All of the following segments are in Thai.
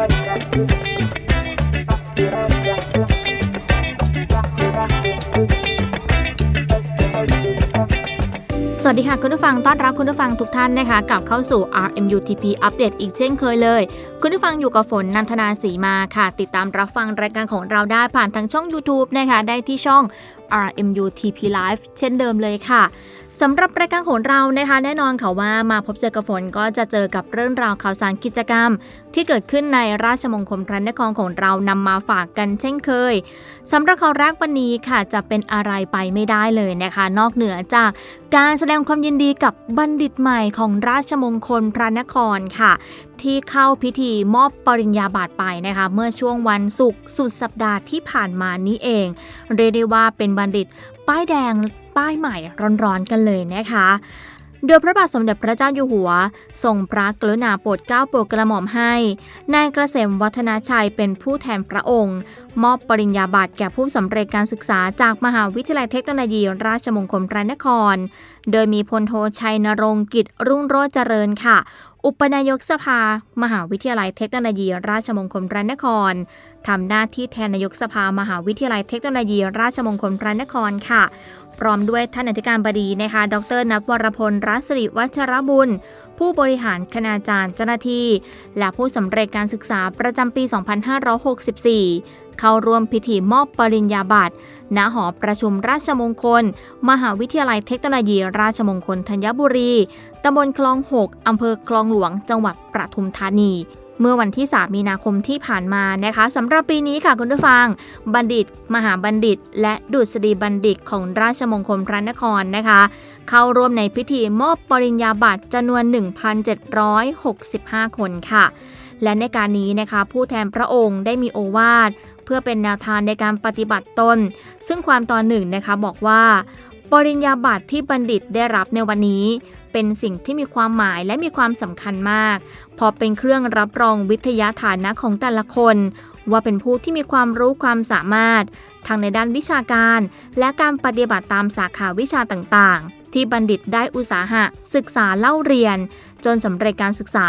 สวัสดีค่ะคุณผู้ฟังต้อนรับคุณผู้ฟังทุกท่านนะคะกลับเข้าสู่ RMUTP อัปเดตอีกเช่นเคยเลย คุณผู้ฟังอยู่กับฝนนันทนาสีมาค่ะ ติดตามรับฟังรายการของเราได้ผ่านทางช่อง YouTube นะคะได้ที่ช่อง RMUTP Live เช่นเดิมเลยค่ะ สำหรับรายการของเรานะคะ แน่นอนค่ะว่ามาพบเจอกับฝนก็จะเจอกับเรื่องราวข่าวสารกิจกรรม ที่เกิดขึ้นในราชมงคลพระนครของเรานำมาฝากกันเช่นเคยสำหรับข่าวแรกวันนี้ค่ะจะเป็นอะไรไปไม่ได้เลยนะคะ นอกเหนือจากการแสดงความยินดีกับบัณฑิตใหม่ของราชมงคลพระนครค่ะ ที่เข้าพิธีมอบปริญญาบัตรไปนะคะ เมื่อช่วงวันศุกร์สุดสัปดาห์ที่ผ่านมานี้เอง เรียกได้ว่าเป็นบัณฑิตป้ายแดง ป้ายใหม่ร้อนๆกันเลยนะคะ โดยพระบาทสมเด็จพระเจ้าอยู่หัวทรงพระกรุณาโปรดเกล้าโปรดกระหม่อมให้นายเกษมวัฒนาชัยเป็นผู้แทนพระองค์ มอบปริญญาบัตรแก่ผู้สำเร็จการศึกษาจากมหาวิทยาลัยเทคโนโลยีราชมงคลพระนคร โดยมีพลโทชัยนรงค์กิจรุ่งโรจน์เจริญค่ะอุปนายกสภา มหาวิทยาลัยเทคโนโลยี ราชมงคลพระนครทำหน้าที่แทนนายกสภา มหาวิทยาลัยเทคโนโลยี ราชมงคลพระนครค่ะพร้อมด้วยท่านอธิการบดีนะคะ ดรนับวรพลรัศริวัชรบุญ ผู้บริหารคณาจารย์เจ้าหน้าที่ และผู้สำเร็จการศึกษาประจำปี 2564 เข้าร่วมพิธีมอบปริญญาบัตรณหอประชุมราชมงคล มหาวิทยาลัยเทคโนโลยี ราชมงคลธัญบุรี ตำบลคลอง 6 อำเภอคลองหลวง จังหวัดปทุมธานี เมื่อวันที่ 3 มีนาคมที่ผ่านมานะคะสำหรับปีนี้ค่ะคุณผู้ฟัง บัณฑิต มหาบัณฑิต และดุษฎีบัณฑิตของราชมงคลพระนครนะคะ เข้าร่วมในพิธีมอบปริญญาบัตรจำนวน 1,765 คนค่ะ และในการนี้นะคะผู้แทนพระองค์ได้มีโอวาทเพื่อเป็นแนวทางในการปฏิบัติตน ซึ่งความตอนหนึ่งนะคะบอกว่า ปริญญาบัตรที่บัณฑิตได้รับในวันนี้ เป็นสิ่งที่มีความหมายและมีความสำคัญมากเพอเป็นเครื่องรับรองวิทยาฐานะของแต่ละคน ว่าเป็นผู้ที่มีความรู้ความสามารถ ทางในด้านวิชาการ และการปฏิบัติตามสาขาวิชาต่างๆ ที่บัณฑิตได้อุตสาหะ ศึกษาเล่าเรียน จนสำเร็จการศึกษา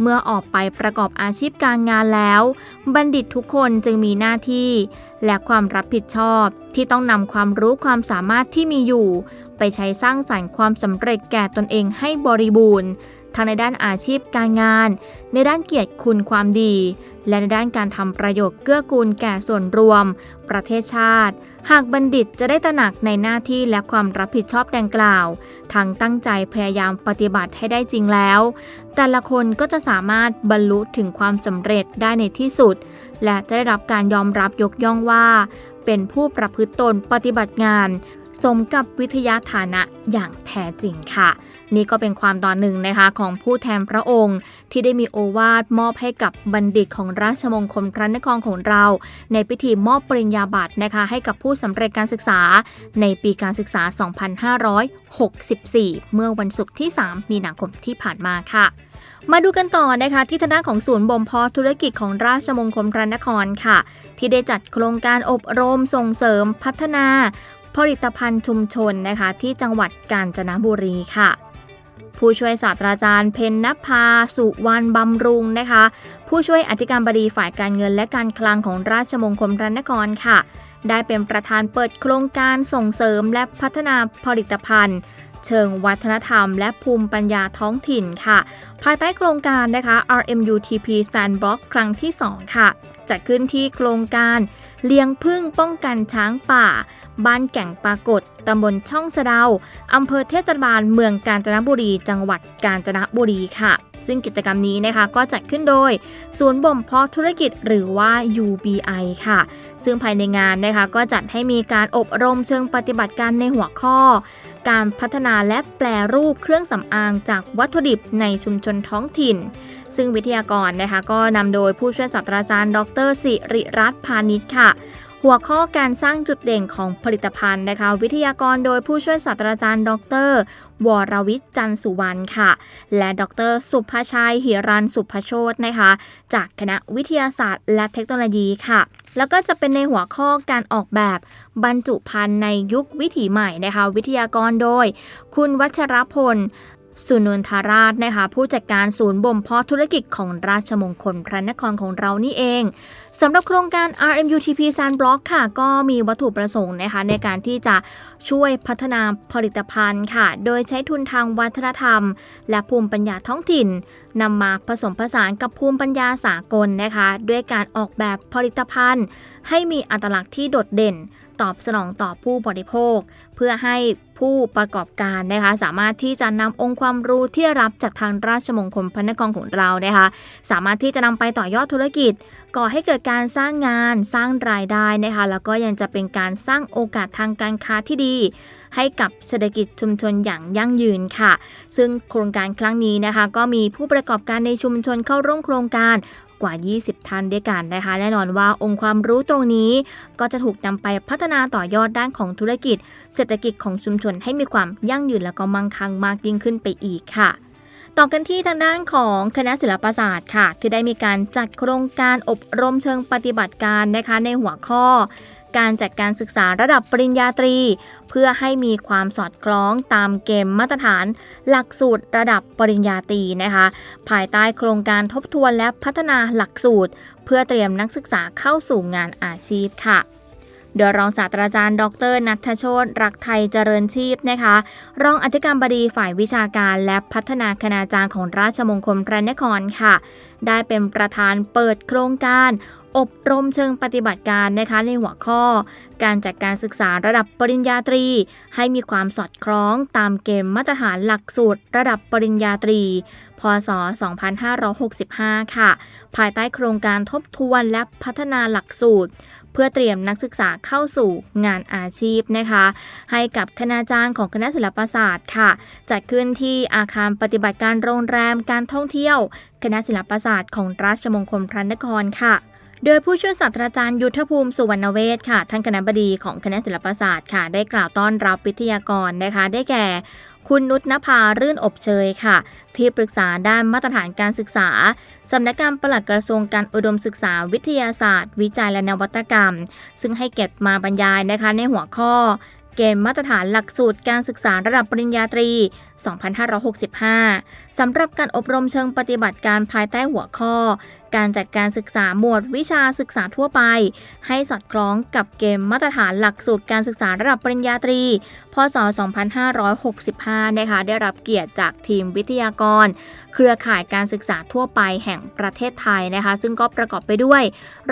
เมื่อออกไปประกอบอาชีพการงานแล้ว บัณฑิตทุกคนจึงมีหน้าที่ และความรับผิดชอบที่ต้องนำความรู้ความสามารถที่มีอยู่ ไปใช้สร้างสรรค์ความสำเร็จแก่ตนเองให้บริบูรณ์ทั้งในด้านอาชีพการงาน ในด้านเกียรติคุณความดี และในด้านการทำประโยชน์เกื้อกูลแก่ส่วนรวม ประเทศชาติ หากบัณฑิตจะได้ตระหนักในหน้าที่และความรับผิดชอบดังกล่าวทั้งตั้งใจพยายามปฏิบัติให้ได้จริงแล้ว แต่ละคนก็จะสามารถบรรลุถึงความสำเร็จได้ในที่สุด และจะได้รับการยอมรับยกย่องว่า เป็นผู้ประพฤติตนปฏิบัติงาน สมกับวิทยาฐานะอย่างแท้จริงค่ะ นี่ก็เป็นความตอนหนึ่งนะคะของผู้แทนพระองค์ ที่ได้มีโอวาทมอบให้กับบัณฑิตของราชมงคลพระนครของเรา ในพิธีมอบปริญญาบัตรนะคะให้กับผู้สำเร็จการศึกษา ในปีการศึกษา 2564 เมื่อวันศุกร์ที่ 3 มีนาคมที่ผ่านมาค่ะมาดูกันต่อนะคะที่ทางด้านของศูนย์บ่มเพาะธุรกิจของราชมงคลพระนครค่ะ ที่ได้จัดโครงการอบรมส่งเสริมพัฒนา ผลิตภัณฑ์ชุมชนนะคะที่จังหวัดกาญจนบุรีค่ะ ผู้ช่วยศาสตราจารย์ เพนนภา สุวรรณบำรุงนะคะ ผู้ช่วยอธิการบดีฝ่ายการเงินและการคลังของราชมงคลพระนครค่ะ ได้เป็นประธานเปิดโครงการส่งเสริมและพัฒนาผลิตภัณฑ์ เชิงวัฒนธรรม และภูมิปัญญาท้องถิ่นค่ะ ภายใต้โครงการนะคะ RMUTP Sandbox ครั้งที่ 2 ค่ะ จัดขึ้นที่โครงการเลี้ยงพึ่งป้องกันช้างป่า บ้านแก่งปรากฏตำบลช่องสะเดาอำเภอเทศบาลเมืองกาญจนบุรี จังหวัดกาญจนบุรีค่ะ ซึ่งกิจกรรมนี้นะคะก็จัดขึ้นโดย ศูนย์บ่มเพาะธุรกิจหรือว่า UBI ค่ะ ซึ่งภายในงานนะคะก็จัดให้มีการอบรมเชิงปฏิบัติการในหัวข้อ การพัฒนาและแปลรูปเครื่องสำอางจากวัตถุดิบในชุมชนท้องถิ่น ซึ่งวิทยากรนะคะก็นำโดยผู้ช่วยศาสตราจารย์ ดรสิริรัตน์พานิชย์ค่ะ หัวข้อการสร้างจุดเด่นของผลิตภัณฑ์นะคะ วิทยากรโดยผู้ช่วยศาสตราจารย์ ดร วรวิทย์จันสุวรรณค่ะ และดร สุภชัยหิรันสุภโชตนะคะ จากคณะวิทยาศาสตร์ และเทคโนโลยีค่ะ แล้วก็จะเป็นในหัวข้อการออกแบบบรรจุภัณฑ์ในยุควิถีใหม่นะคะ วิทยากรโดย คุณวัชรพล สุนนทราชนะคะ ผู้จัดการศูนย์บ่มเพาะธุรกิจของราชมงคลพระนครของเรานี่เองสำหรับโครงการ RMUTP Sandblock ค่ะ ก็มีวัตถุประสงค์นะคะ ในการที่จะช่วยพัฒนาผลิตภัณฑ์ค่ะ โดยใช้ทุนทางวัฒนธรรม และภูมิปัญญาท้องถิ่นนำมาผสมผสานกับภูมิปัญญาสากลนะคะ ด้วยการออกแบบผลิตภัณฑ์ ให้มีอัตลักษณ์ที่โดดเด่น ตอบสนองต่อผู้บริโภค เพื่อให้ ผู้ประกอบการนะคะสามารถที่จะนำองค์ความรู้ที่รับจากทางราชมงคลพระนครของเรานะคะสามารถที่จะนำไปต่อยอดธุรกิจ ก่อให้เกิดการสร้างงานสร้างรายได้นะคะแล้วก็ยังจะเป็นการสร้างโอกาสทางการค้าที่ดี ให้กับเศรษฐกิจชุมชนอย่างยั่งยืนค่ะ ซึ่งโครงการครั้งนี้นะคะก็มีผู้ประกอบการในชุมชนเข้าร่วมโครงการ กว่า 20 ท่านด้วยกันนะคะ แน่นอนว่าองค์ความรู้ตรงนี้ก็จะถูกนำไปพัฒนาต่อยอดด้านของธุรกิจ เศรษฐกิจของชุมชนให้มีความยั่งยืนและก็มั่งคั่งมากยิ่งขึ้นไปอีกค่ะ ต่อกันที่ทางด้านของคณะศิลปศาสตร์ค่ะ ที่ได้มีการจัดโครงการอบรมเชิงปฏิบัติการนะคะในหัวข้อ การจัดการศึกษาระดับปริญญาตรี เพื่อให้มีความสอดคล้องตามเกณฑ์มาตรฐาน หลักสูตรระดับปริญญาตรีนะคะ ภายใต้โครงการทบทวนและพัฒนาหลักสูตร เพื่อเตรียมนักศึกษาเข้าสู่งานอาชีพค่ะ โดยรองศาสตราจารย์ ดรนัทโชตรักไทยเจริญชีพนะคะ รองอธิการบดีฝ่ายวิชาการและพัฒนาคณาจารย์ของราชมงคลพระนครค่ะ ได้เป็นประธานเปิดโครงการอบรมเชิงปฏิบัติการนะคะในหัวข้อ การจัดการศึกษาระดับปริญญาตรี ให้มีความสอดคล้องตามเกณฑ์มาตรฐานหลักสูตร ระดับปริญญาตรี พศ 2565 ค่ะ ภายใต้โครงการทบทวนและพัฒนาหลักสูตร เพื่อเตรียมนักศึกษาเข้าสู่งานอาชีพนะคะ ให้กับคณาจารย์ของคณะศิลปศาสตร์ค่ะ จัดขึ้นที่อาคารปฏิบัติการโรงแรมการท่องเที่ยว คณะศิลปศาสตร์ของราชมงคลพระนครค่ะ โดยผู้ช่วยศาสตราจารย์ยุทธภูมิสุวรรณเวศค่ะท่านคณะบดีของคณะศิลปศาสตร์ค่ะ ได้กล่าวต้อนรับวิทยากรนะคะ ได้แก่คุณนุชนภารื่นอบเชยค่ะ ที่ปรึกษาด้านมาตรฐานการศึกษา สำนักงานปลัดกระทรวงการอุดมศึกษาวิทยาศาสตร์ วิจัยและนวัตกรรม ซึ่งให้เก็บมาบรรยายนะคะในหัวข้อ เกณฑ์มาตรฐานหลักสูตรการศึกษาระดับปริญญาตรี 2565 สำหรับการอบรมเชิงปฏิบัติการภายใต้หัวข้อ การจัดการศึกษาหมวดวิชาศึกษาทั่วไป ให้สอดคล้องกับเกณฑ์มาตรฐานหลักสูตรการศึกษาระดับปริญญาตรี พศ 2565 นะคะ ได้รับเกียรติจากทีมวิทยากร เครือข่ายการศึกษาทั่วไปแห่งประเทศไทยนะคะ ซึ่งก็ประกอบไปด้วย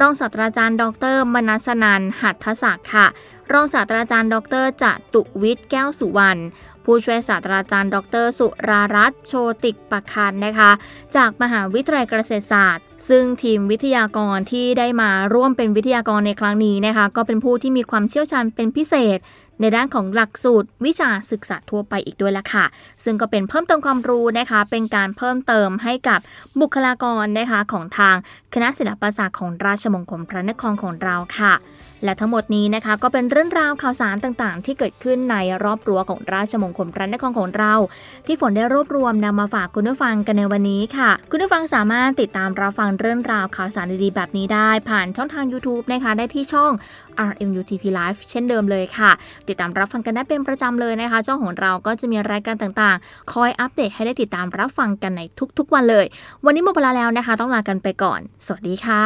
รองศาสตราจารย์ ดร มนัสนันหัตถศักดิ์ค่ะ รองศาสตราจารย์ ดรจตุวิทย์แก้วสุวรรณ ผู้ช่วยศาสตราจารย์ดดร สุรารัตน์โชติกประคันนะคะ จากมหาวิทยาลัยเกษตรศาสตร์ ซึ่งทีมวิทยากรที่ได้มาร่วมเป็นวิทยากรในครั้งนี้นะคะ ก็เป็นผู้ที่มีความเชี่ยวชาญเป็นพิเศษ ในด้านของหลักสูตรวิชาศึกษาทั่วไปอีกด้วยละค่ะ ซึ่งก็เป็นเพิ่มเติมความรู้นะคะ เป็นการเพิ่มเติมให้กับบุคลากรนะคะของทางคณะศิลปศาสตร์ของราชมงคลพระนครของเราค่ะ และทั้งหมดนี้นะคะก็เป็นเรื่องราวข่าวสารต่างๆ ที่เกิดขึ้นในรอบรั้วของราชมงคลพระนครของเรา ที่ฝนได้รวบรวมนำมาฝากคุณผู้ฟังกันในวันนี้ค่ะ คุณผู้ฟังสามารถติดตามรับฟังเรื่องราวข่าวสารดีๆ แบบนี้ได้ ผ่านช่องทาง YouTube นะคะได้ที่ช่อง RMUTP Live เช่นเดิมเลยค่ะติดตามรับฟังกันได้เป็นประจำเลยนะคะช่องของเราก็จะมีรายการต่างๆ คอยอัปเดตให้ได้ติดตามรับฟังกันในทุกๆวันเลย วันนี้หมดเวลาแล้วนะคะ ต้องลากันไปก่อน สวัสดีค่ะ